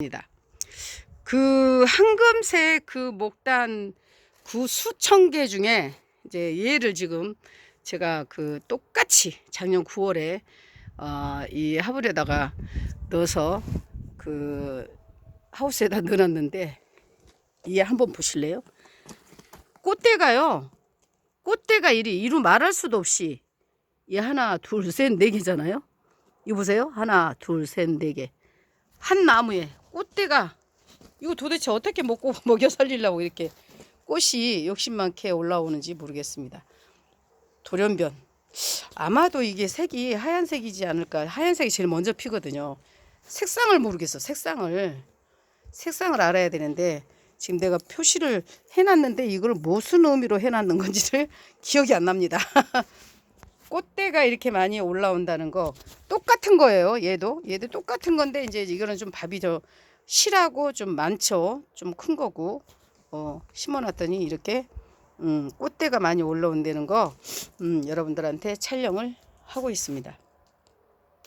입니다. 그 황금색 그 목단 그 수천 개 중에 이제 얘를 지금 제가 그 똑같이 작년 9월에 어, 이 화분에다가 넣어서 그 하우스에다 넣어놨는데 얘 한번 보실래요? 꽃대가요. 꽃대가 이리 이루 말할 수도 없이 얘 하나 둘 셋 네 개잖아요. 이거 보세요. 하나 둘 셋 네 개. 한 나무에 꽃대가 이거 도대체 어떻게 먹고 먹여 살리려고 이렇게 꽃이 욕심 많게 올라오는지 모르겠습니다. 돌연변. 아마도 이게 색이 하얀색이지 않을까. 하얀색이 제일 먼저 피거든요. 색상을 모르겠어. 색상을. 색상을 알아야 되는데 지금 내가 표시를 해놨는데 이걸 무슨 의미로 해놨는 건지를 기억이 안 납니다. 꽃대가 이렇게 많이 올라온다는 거 똑같은 거예요. 얘도 얘도 똑같은 건데 이제 이거는 좀 밥이 더 실하고 좀 많죠. 좀 큰 거고 어, 심어놨더니 이렇게 음, 꽃대가 많이 올라온다는 거 음, 여러분들한테 촬영을 하고 있습니다.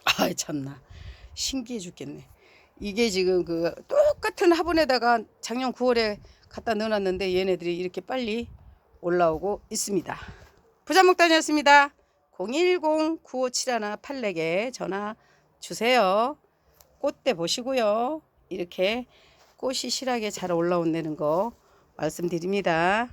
아 참나 신기해 죽겠네. 이게 지금 그 똑같은 화분에다가 작년 9월에 갖다 넣어놨는데 얘네들이 이렇게 빨리 올라오고 있습니다. 부자목단이었습니다. 010-9571-84개 전화 주세요. 꽃대 보시고요. 이렇게 꽃이 실하게 잘 올라온다는 거 말씀드립니다.